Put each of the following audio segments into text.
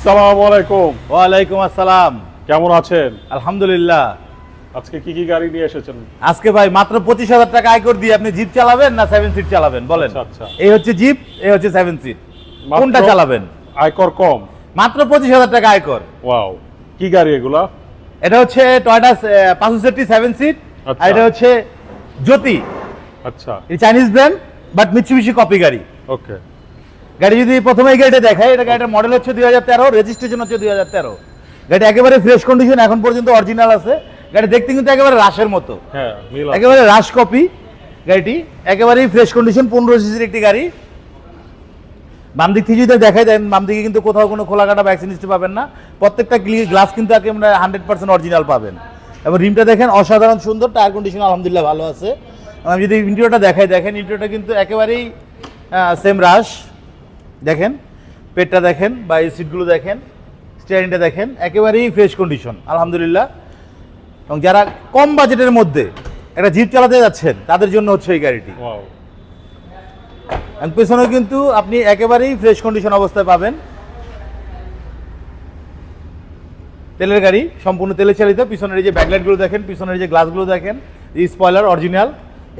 আসসালামু আলাইকুম। ওয়ালাইকুম আসসালাম। কেমন আছেন? আলহামদুলিল্লাহ। আজকে কি কি গাড়ি নিয়ে এসেছেন? আজকে ভাই মাত্র পঁচিশ হাজার টাকা আয় করে দিয়ে আপনি জিপ চালাবেন না সেভেন সিট চালাবেন? বলেন। আচ্ছা, আচ্ছা। এই হচ্ছে জিপ এই হচ্ছে সেভেন সিট কোনটা চালাবেন? আয়কর কম। মাত্র পঁচিশ হাজার টাকা আয় কর ওয়াও। কি গাড়ি এগুলা? এটা হচ্ছে টয়টা পাঁচষট্টি সেভেন সিট। আর এটা হচ্ছে জ্যোতি আচ্ছা। এই Chinese brand but Mitsubishi copy গাড়ি। ওকে গাড়ি যদি প্রথমে এই গাড়িটা দেখায় এটা গাড়িটার মডেল হচ্ছে দুই হাজার তেরো রেজিস্ট্রেশন হচ্ছে দুই হাজার তেরো। গাড়ি একেবারে ফ্রেশ কন্ডিশন এখন পর্যন্ত অরিজিনাল আছে। গাড়ি দেখতে কিন্তু একেবারে রাশের মতো। হ্যাঁ একেবারে রাশ কপি গাড়িটি একেবারেই ফ্রেশ কন্ডিশন পনেরো সিসির একটি গাড়ি। বাম দিক থেকে যদি দেখাই দেন বাম দিকে কিন্তু কোথাও কোনো খোলা কাটা ভ্যাকসিন হিস্ট্রি পাবেন না। প্রত্যেকটা গ্লাস কিন্তু একেবারে হান্ড্রেড পার্সেন্ট অরিজিনাল পাবেন। এবং রিমটা দেখেন অসাধারণ সুন্দর টায়ার কন্ডিশন আলহামদুলিল্লাহ ভালো আছে। আমি যদি ইন্টেরিয়রটা দেখাই দেখেন ইন্টেরিয়রটা কিন্তু একেবারেই সেম রাশ দেখেন পেটটা দেখেন বা এই সিটগুলো দেখেন স্টিয়ারিংটা দেখেন একেবারেই ফ্রেশ কন্ডিশন আলহামদুলিল্লাহ। এবং যারা কম বাজেটের মধ্যে একটা জিপ চালাতে যাচ্ছেন তাদের জন্য হচ্ছে এই গাড়িটি। এবং পেছনেও কিন্তু আপনি একেবারেই ফ্রেশ কন্ডিশন অবস্থায় পাবেন। তেলের গাড়ি সম্পূর্ণ তেলে চালিত। পিছনের এই যে ব্যাকলাইটগুলো দেখেন পিছনের এই যে গ্লাসগুলো দেখেন স্পয়লার অরিজিনাল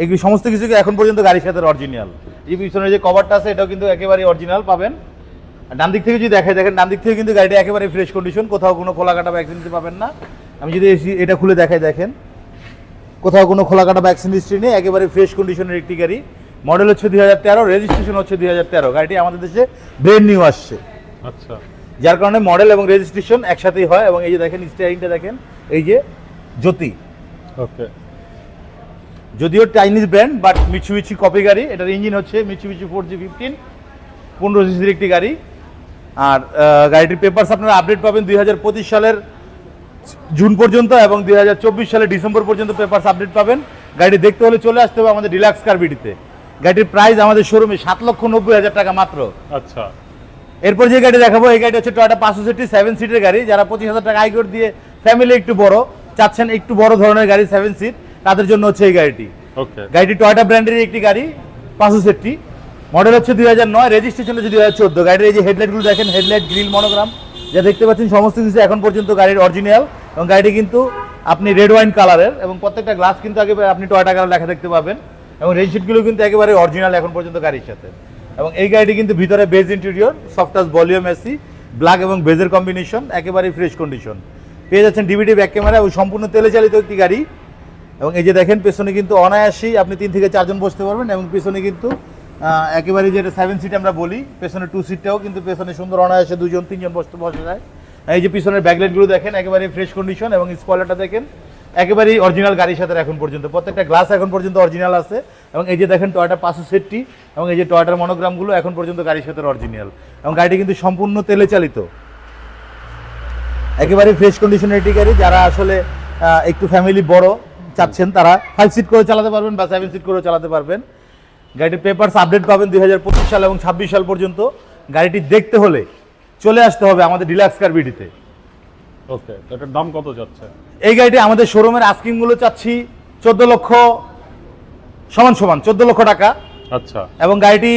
এগুলি সমস্ত কিছু এখন পর্যন্ত গাড়ির সাথে অরিজিনাল এই পিছনের যে কভারটা আছে এটাও কিন্তু একেবারে অরিজিনাল পাবেন। আর ডান দিক থেকে যদি দেখাই দেখেন ডান দিক থেকে কিন্তু গাড়িটা একেবারে ফ্রেশ কন্ডিশন কোথাও কোনো খোলা কাটা বা অ্যাক্সিডেন্ট পাবেন না। আমি যদি এসি- এটা খুলে দেখাই দেখেন। কোথাও কোনো খোলা কাটা বা অ্যাক্সিডেন্ট হিস্ট্রি নেই একেবারে ফ্রেশ কন্ডিশনের একটি গাড়ি। মডেল হচ্ছে দুই হাজার তেরো রেজিস্ট্রেশন হচ্ছে দুই হাজার তেরো। গাড়িটি আমাদের দেশে ব্রেন নিউ আসছে। আচ্ছা। যার কারণে মডেল এবং রেজিস্ট্রেশন একসাথেই হয়। এবং এই যে দেখেন স্টিয়ারিংটা দেখেন এই যে জ্যোতি। ওকে যদিও Chinese brand but Mitsubishi copy গাড়ি। এটার ইঞ্জিন হচ্ছে মিচুবিচি ফোর জি ফিফটিন পনেরো সিসির একটি গাড়ি। আর গাড়িটির পেপারস আপনারা আপডেট পাবেন দুই হাজার পঁচিশ সালের জুন পর্যন্ত এবং দুই হাজার চব্বিশ সালের ডিসেম্বর পর্যন্ত পেপারস আপডেট পাবেন। গাড়ি দেখতে হলে চলে আসতে হবে আমাদের ডিলাক্স কারবিডিতে গাড়িটির প্রাইস আমাদের শোরুমে সাত লক্ষ নব্বই হাজার টাকা মাত্র। আচ্ছা। এরপর যে গাড়ি দেখাবো এই গাড়ি হচ্ছে টয়টা পাঁচশো সিটি সেভেন সিটের গাড়ি। যারা পঁচিশ হাজার টাকা আই করে দিয়ে ফ্যামিলি একটু বড় চাচ্ছেন একটু বড় ধরনের গাড়ি সেভেন সিট তাদের জন্য হচ্ছে এই গাড়িটি। ওকে গাড়িটি টয়টা ব্র্যান্ডের একটি গাড়ি পাঁচশো সিটটি। মডেল হচ্ছে দুই হাজার নয় রেজিস্ট্রেশন হচ্ছে দুই হাজার চোদ্দ। গাড়ির এই যে হেডলাইটগুলো দেখেন হেডলাইট গ্রিল মনোগ্রাম যা দেখতে পাচ্ছেন সমস্ত কিছু এখন পর্যন্ত গাড়ির অরিজিনাল এবং গাড়িটি কিন্তু আপনি রেড ওয়াইন কালারের এবং প্রত্যেকটা গ্লাস কিন্তু আগে আপনি টয়টা কালার লেখা দেখতে পাবেন এবং রেজিস্ট্রিগুলো কিন্তু একেবারে অরিজিনাল এখন পর্যন্ত গাড়ির সাথে। এবং এই গাড়িটি কিন্তু ভিতরে বেজ ইন্টেরিয়র সফটাস ভলিউম এসি ব্ল্যাক এবং বেজের কম্বিনেশন একেবারে ফ্রেশ কন্ডিশন পেয়ে যাচ্ছেন ডিভিডি ব্যাক ক্যামেরা এবং সম্পূর্ণ তেলে চালিত একটি গাড়ি এবং এই যে দেখেন, পেছনে কিন্তু অনায়াসেই আপনি তিন থেকে চারজন বসতে পারবেন এবং পেছনে কিন্তু একেবারে যেটা সেভেন সিট আমরা বলি, পেছনে টু সিটটাও কিন্তু পেছনে সুন্দর অনায়াসে দুজন, তিনজন বসতে বসে যায়। এই যে পিছনের ব্যাকলাইটগুলো দেখেন, একেবারে ফ্রেশ কন্ডিশন এবং স্পয়লারটা দেখেন, একেবারেই অরিজিনাল গাড়ির সাথে এখন পর্যন্ত, প্রত্যেকটা গ্লাস এখন পর্যন্ত অরিজিনাল আছে। এবং এই যে দেখেন টয়টা পাঁচশো সেটটি এবং এই যে টয়টার মনোগ্রামগুলো এখন পর্যন্ত গাড়ির সাথে অরিজিনাল এবং গাড়িটি কিন্তু সম্পূর্ণ তেলে চালিত। একেবারে ফ্রেশ কন্ডিশনের একটি গাড়ি, যারা আসলে একটু ফ্যামিলি বড় চাচ্ছেন তারা ফাইভ সিট করে চালাতে পারবেন বা সেভেন সিট করে চালাতে পারবেন। গাড়িটির পেপারস আপডেট পাবেন দুই হাজার পঁচিশ সাল এবং ছাব্বিশ সাল পর্যন্ত। গাড়িটি দেখতে হলে চলে আসতে হবে আমাদের ডিলাক্স কার বিডিতে ওকে এটার দাম কত যাচ্ছে? এই গাড়িটি আমাদের শোরুমের আস্কিং মূল্য চাচ্ছি চোদ্দ লক্ষ সমান সমান চোদ্দ লক্ষ টাকা। আচ্ছা। এবং গাড়িটি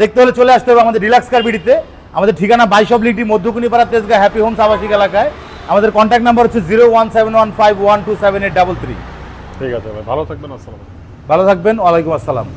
দেখতে হলে চলে আসতে হবে আমাদের ডিলাক্স কার বিডিতে আমাদের ঠিকানা বাইশ অব লিটি মধ্যকুনিপাড়া তেজগা হ্যাপি হোমস আবাসিক এলাকায়। আমাদের কন্ট্যাক্ট নাম্বার হচ্ছে zero one seven one five one two seven eight double three ঠিক আছে ভাই ভালো থাকবেন আসসালাম ভালো থাকবেন ওয়ালাইকুম আসসালাম।